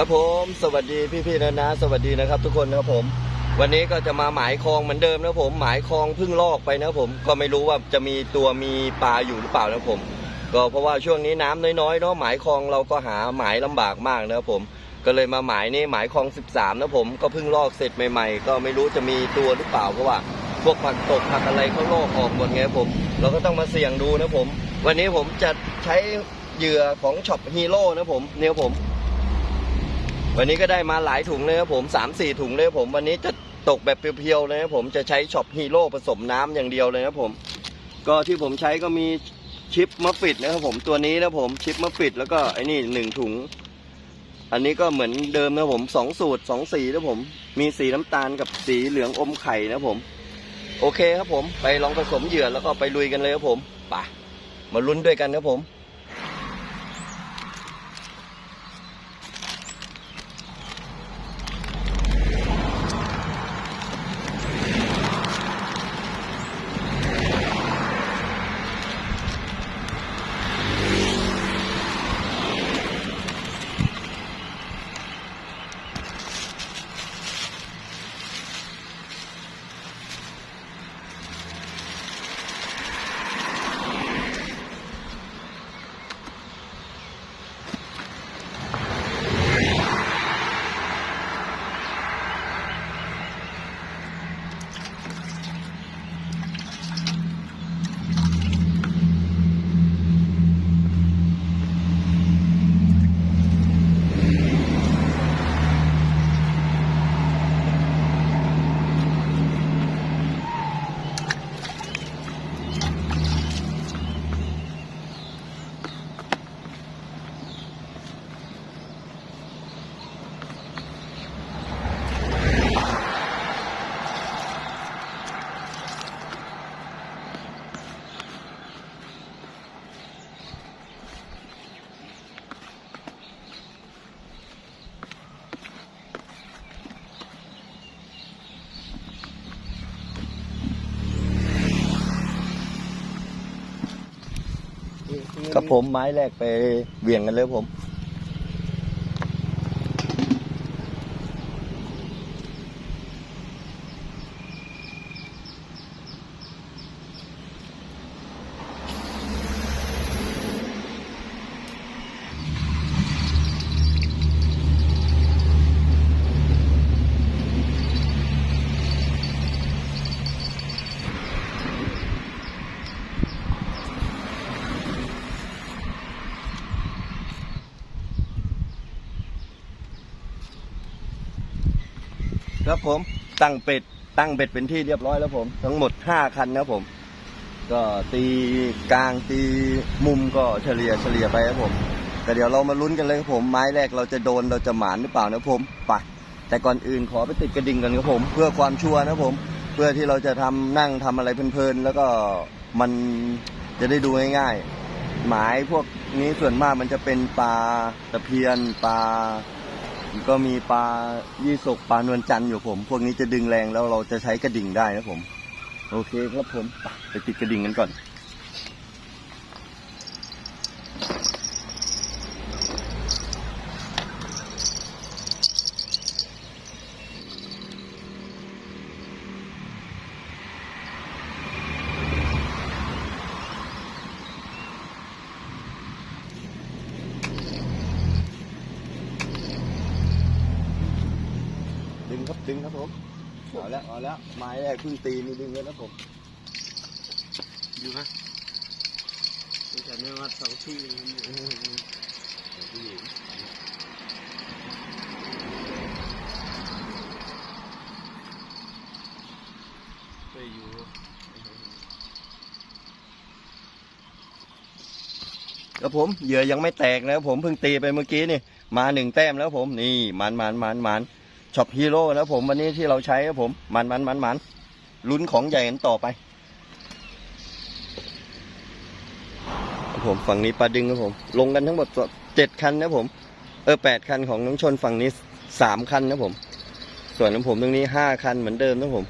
ครับผมสวัสดีพี่ๆนะนะ สวัสดีนะครับทุกคนนะครับผม วันนี้ก็จะมาหมายคลองเหมือนเดิมนะผม หมายคลองเพิ่งลอกไปนะผมก็ไม่รู้ว่าจะมีตัวมีปลาอยู่หรือเปล่านะผม ก็เพราะว่าช่วงนี้น้ำน้อยๆเนาะหมายคลองเราก็หาหมายลำบากมากนะครับผม ก็เลยมาหมายนี่หมายคลอง 13 นะผมก็เพิ่งลอกเสร็จใหม่ ๆ ก็ไม่รู้จะมีตัวหรือเปล่าเพราะว่าพวกผักตกผักอะไรเขาลอกออกหมดไงผม เราก็ต้องมาเสี่ยงดูนะผม วันนี้ผมจะใช้เหยื่อของช็อปฮีโร่นะผมเนี่ยผม วันนี้ก็ได้มาหลายถุงเลยครับผมสามสี่ถุงเลยครับผมวันนี้จะตกแบบเพียวๆเลยครับผมจะใช้ช็อปฮีโร่ผสมน้ำอย่างเดียวเลยนะครับผม ก็ที่ผมใช้ก็มีชิปมัฟฟิตนะครับผมตัวนี้นะผมชิปมัฟฟิตแล้วก็ไอ้นี่หนึ่งถุง อันนี้ก็เหมือนเดิมนะผมสองสูตรสองสีนะผม มีสีน้ำตาลกับสีเหลืองอมไข่นะผม โอเคครับผม ไปลองผสมเหยื่อแล้วก็ไปลุยกันเลยครับผมไปมาลุ้นด้วยกันครับผม ครับ ผมไม้แรกไปเวียงกันเลยผม ครับผมตั้งเป็ดตั้งเบ็ดเป็นที่เรียบร้อยแล้วผม ทั้งหมดห้าคันนะผม ก็ตีกลางตีมุมก็เฉลี่ยเฉลี่ยไปครับผม แต่เดี๋ยวเรามาลุ้นกันเลยครับผมไม้แรกเราจะโดนเราจะหมานหรือเปล่านะผมไปแต่ก่อนอื่นขอไปติดกระดิ่งกันครับผม เพื่อความชัวร์นะผม เพื่อที่เราจะทำนั่งทำอะไรเพลินๆแล้วก็มันจะได้ดูง่ายๆหมายพวกนี้ส่วนมากมันจะเป็นปลาตะเพียนปลา ก็มีปลายี่สกปลานวลจันทร์อยู่ผม พวกนี้จะดึงแรงแล้วเราจะใช้กระดิ่งได้นะผม โอเคครับผมไปไปติดกระดิ่งกันก่อน ดึงครับดึงครับผมเอาแล้วเอาแล้วไม้แรกเพิ่งตีมีดึงแล้วนะผมอยู่นะแต่ไม่วัดสองที่ไปอยู่ครับผมเหยื่อยังไม่แตกนะครับผมเพิ่งตีไปเมื่อกี้นี่มาหนึ่งแต้มแล้วผมนี่มันมันมันมัน ช็อปฮีโร่แล้วผมวันนี้ที่เราใช้ครับผมมันมันมันมันลุ้นของใหญ่กันต่อไปผมฝั่งนี้ปลาดึงครับผม ลงกันทั้งหมดเจ็ดคันนะผม เออแปดคันของน้องชนฝั่งนี้สามคันนะผม ส่วนของผมตรงนี้ห้าคันเหมือนเดิมนะผม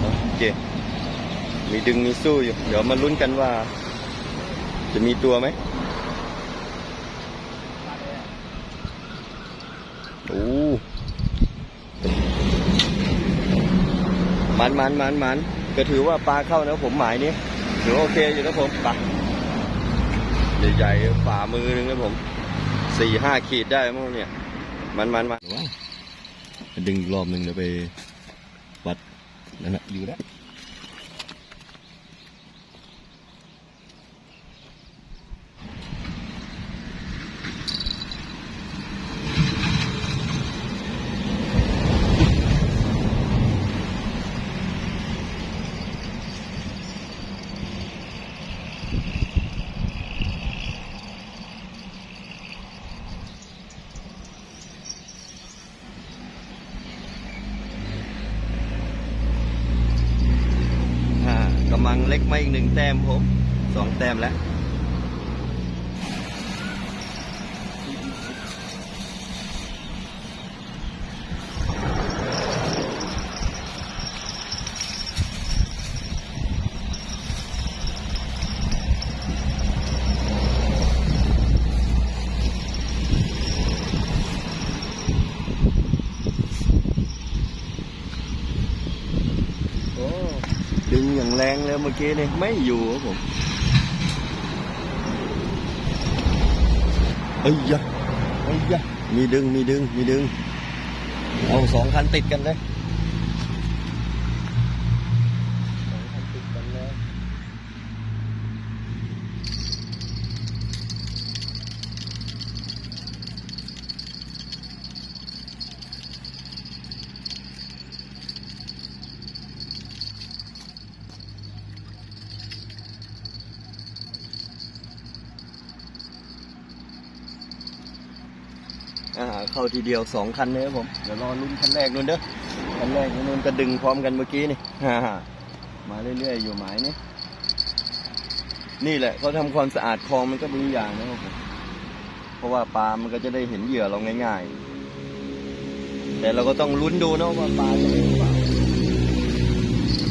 โอเคมีดึงมีสู้อยู่ เดี๋ยวมาลุ้นกันว่า จะมีตัวไหมโอ้มันมันมันมันก็ถือว่าปลาเข้านะผมหมายนี้ถือโอเคอยู่นะผมปลาใหญ่ๆฝ่ามือหนึงนะผมสี่ห้าขีดได้มั้งเนี่ย มันมันมันดึงรอบหนึ่งเดี๋ยวไปวัดนั่นแหละอยู่แล้ว มาอีกหนึ่งแต้มผมสองแต้มแล้ว โอ้ดึงอย่าง แรงเลยเมื่อกี้นี่ไม่อยู่ครับผมเอ้ยยะเอ้ยยะมีดึงมีดึงมีดึง เอาสองคันติดกันเลยสองคันติดกันเลย อ่าเข้าทีเดียวสองคันเลยครับผมเดี๋ยวรอลุ้นคันแรกนู่นเด้อคันแรกนู่นก็ดึงพร้อมกันเมื่อกี้นี่มาเรื่อยๆอยู่หมายนี่นี่แหละเขาทำความสะอาดคลองมันก็ดีอย่างนะครับผมเพราะว่าปลามันก็จะได้เห็นเหยื่อเราง่าย ๆ แต่เราก็ต้องลุ้นดูนะว่าปลาจะได้หรือเปล่า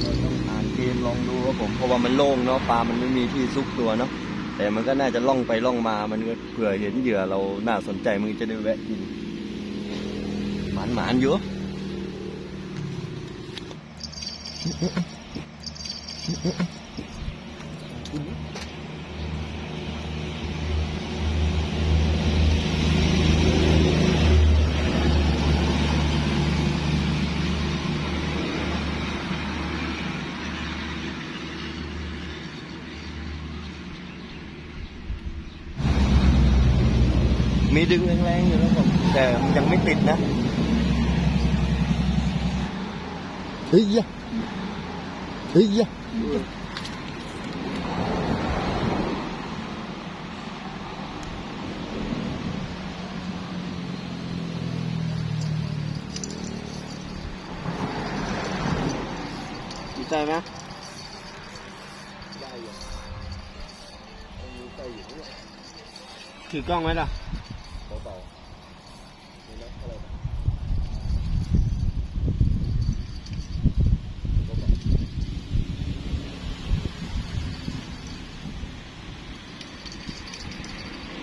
เราต้องอ่านเกมลองดูครับผมเพราะว่ามันโล่งเนาะปลามันไม่มีที่ซุกตัวเนาะ แต่มันก็น่าจะล่องไปล่องมา มันก็เผื่อเห็นเหยื่อเราน่าสนใจมึงจะได้แวะกินหมานหมานอยู่ มีดึงแรงๆอยู่แล้วผมแต่ยังไม่ติดนะเฮ้ยยะเฮ้ยยะดีใจไหมได้อยู่มีใส่อยู่เนี่ยถือกล้องไว้ล่ะ เบาๆนี่นะอะไรนะ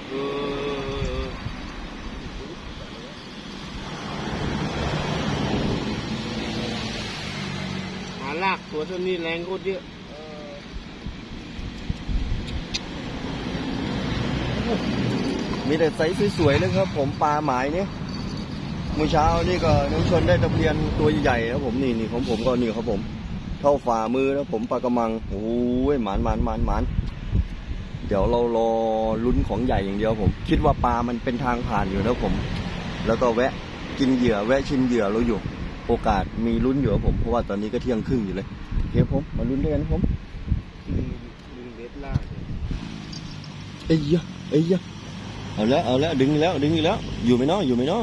เออ หาลากตัวเท่านี้แรงโคตรเยอะมีแต่ไซส์สวยๆเลยครับ ผมปลาหมายเนี่ยเมื่อเช้านี่ก็น้องชนได้ตะเพียนตัวใหญ่ๆครับผมนี่นี่ของผมก็นี่ครับผม เท่าฝ่ามือแล้วผมปลากระมังโอ้ยหมานหมานหมานหมานเดี๋ยวเรารอลุ้นของใหญ่อย่างเดียวผม คิดว่าปลามันเป็นทางผ่านอยู่นะผม แล้วก็แวะกินเหยื่อแวะชิมเหยื่อเราอยู่ โอกาสมีลุ้นอยู่ครับผมเพราะว่าตอนนี้ก็เที่ยงครึ่งอยู่เลย โอเคผมมาลุ้นด้วยกันครับผมดึงดึงเบ็ดลากเอ้ยยะเอ้ยยะเอาแล้วเอาแล้วดึงอีกแล้วดึงอีกแล้ว อยู่ไหมเนาะอยู่ไหมเนาะ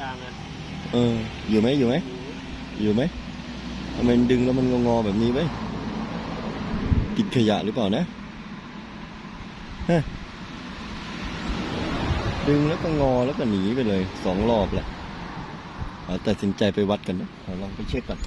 กลางอะเอออยู่ไหมอยู่ไหมอยู่ไหมทำไมดึงแล้วมันงอๆแบบนี้ไหมกินขยะหรือเปล่านะฮะดึงแล้วก็งอแล้วก็หนีไปเลยสองรอบแหละเอาตัดสินใจไปวัดกันนะเอาลองไปเช็คก่อน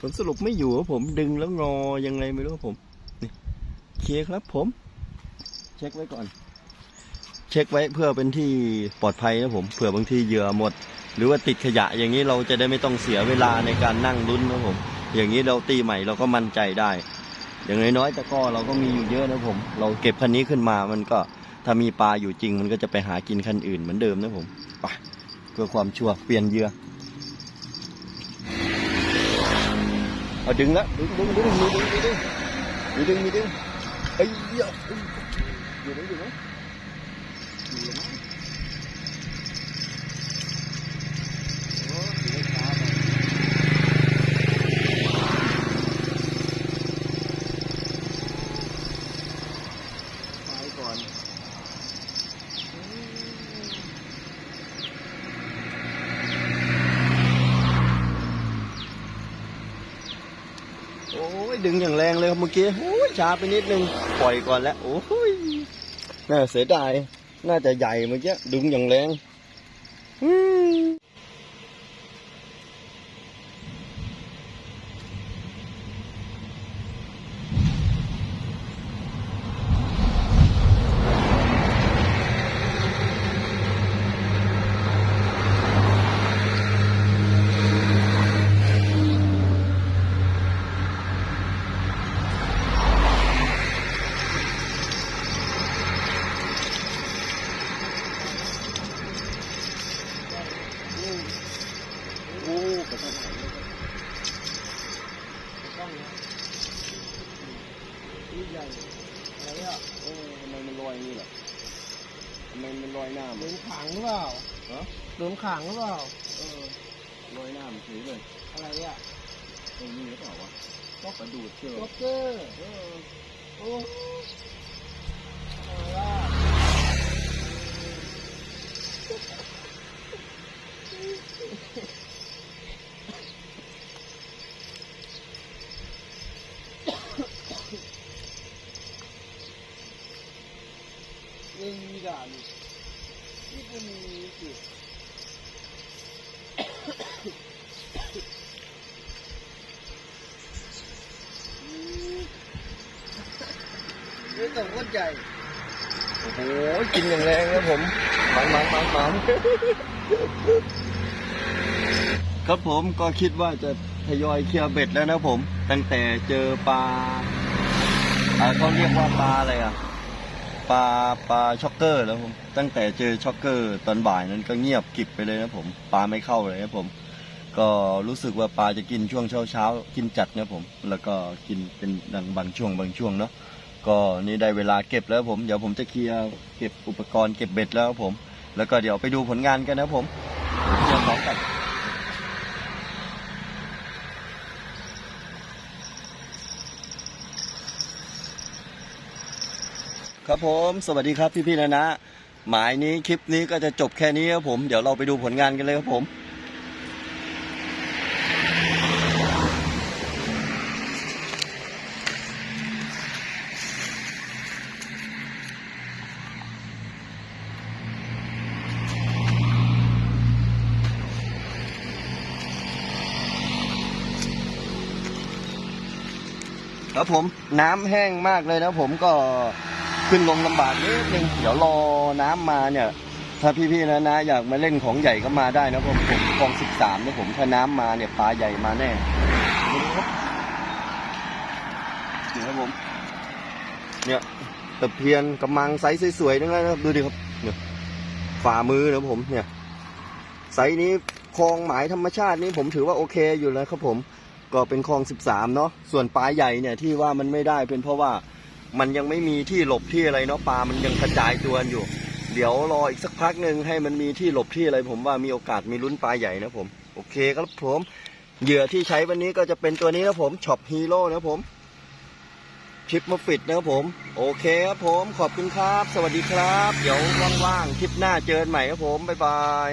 ผลสรุปไม่อยู่ครับผมดึงแล้วงอยังไงไม่รู้ครับผมนี่เคลียร์ครับผม เช็คไว้ก่อน เช็คไว้เพื่อเป็นที่ปลอดภัยนะผมเผื่อบางทีเหยื่อหมด หรือว่าติดขยะอย่างนี้เราจะได้ไม่ต้องเสียเวลาในการนั่งลุ้นนะผม อย่างนี้เราตีใหม่เราก็มั่นใจได้ อย่างน้อยๆตะก้อเราก็มีอยู่เยอะนะผม เราเก็บคันนี้ขึ้นมามันก็ถ้ามีปลาอยู่จริงมันก็จะไปหากินคันอื่นเหมือนเดิมนะผมไปเพื่อความชัวร์เปลี่ยนเหยื่อ เอาดึงละดึงดึงดึงมีดึงมีดึงมีดึงมีดึงไอ้เหี้ยอยู่ไหนอยู่ไหนอยู่ไหนโอ้อยู่ในขาไป ไปก่อนโอ้ย ดึงอย่างแรงเลยครับเมื่อกี้โอ้ยช้าไปนิดนึง ปล่อยก่อนแล้ว โอ้ยน่าเสียดาย น่าจะใหญ่เมื่อกี้ ดึงอย่างแรงอืมโอ้กระชับไหนเลยครับต้องนะนี่ใหญ่อะไรอะเออทำไมมันลอยนี่ล่ะทำไมมัน ลอยหน้าโดมันนขังหรือเปล่าฮะโดนขังหรือเปล่าเออลอยหน้ามันถือเลย อะไรอะตรงนี้หรือเปล่าวะก็กระดูดเชือกโจ๊กเกอร์เออโอ้อะไรอะนี่มีด่าน นี่เป็นมีสินี่ตัวโคตรใหญ่โอ้โหกินอย่างแรงครับผมหมันหมันหมันหมันครับผมก็คิดว่าจะทยอยเคลียร์เบ็ดแล้วนะผม ตั้งแต่เจอปลาอ่าเขาเรียกว่าปลาอะไรอะ ปลาปลาช็อกเกอร์แล้วผมตั้งแต่เจอช็อกเกอร์ตอนบ่ายนั้นก็เงียบกิบไปเลยนะผมปลาไม่เข้าเลยนะผม ก็รู้สึกว่าปลาจะกินช่วงเช้าเช้ากินจัดนะผม แล้วก็กินเป็นดังบางช่วงบางช่วงเนาะก็นี่ได้เวลาเก็บแล้วผมเดี๋ยวผมจะเคลียร์เก็บอุปกรณ์เก็บเบ็ดแล้วผม แล้วก็เดี๋ยวไปดูผลงานกันนะผมเคลียร์ของกัน ครับผมสวัสดีครับพี่พี่ๆนะนะ หมายนี้คลิปนี้ก็จะจบแค่นี้ครับผมเดี๋ยวเราไปดูผลงานกันเลยครับผมครับผมน้ำแห้งมากเลยนะผมก็ ขึ้นลงลำบากนิดนึงเดี๋ยวรอน้ำมาเนี่ย ถ้าพี่ๆนะนะอยากมาเล่นของใหญ่ก็มาได้นะผมผมคลองสิบสามนะผมถ้าน้ำมาเนี่ยปลาใหญ่มาแน่นี่ครับผม เนี่ยตะเพียนกำมังไซส์สวยๆทั้งนั้นนะครับดูดิครับเนี่ยฝ่ามือนะผมเนี่ยไซส์นี้คลองหมายธรรมชาตินี้ผมถือว่าโอเคอยู่แล้วครับผม ก็เป็นคลอง 13 เนาะส่วนปลาใหญ่เนี่ยที่ว่ามันไม่ได้เป็นเพราะว่า มันยังไม่มีที่หลบที่อะไรเนาะปลา มันยังกระจายตัวอยู่ เดี๋ยวรออีกสักพักหนึ่งให้มันมีที่หลบที่อะไร ผมว่ามีโอกาสมีลุ้นปลาใหญ่นะผม โอเคครับผมเหยื่อที่ใช้วันนี้ก็จะเป็นตัวนี้นะผมช็อปฮีโร่นะผมชิปมาฟิตนะครับผม โอเคครับผม ขอบคุณครับ สวัสดีครับ เดี๋ยวว่างๆ คลิปหน้าเจอกันใหม่ครับผม บ๊ายบาย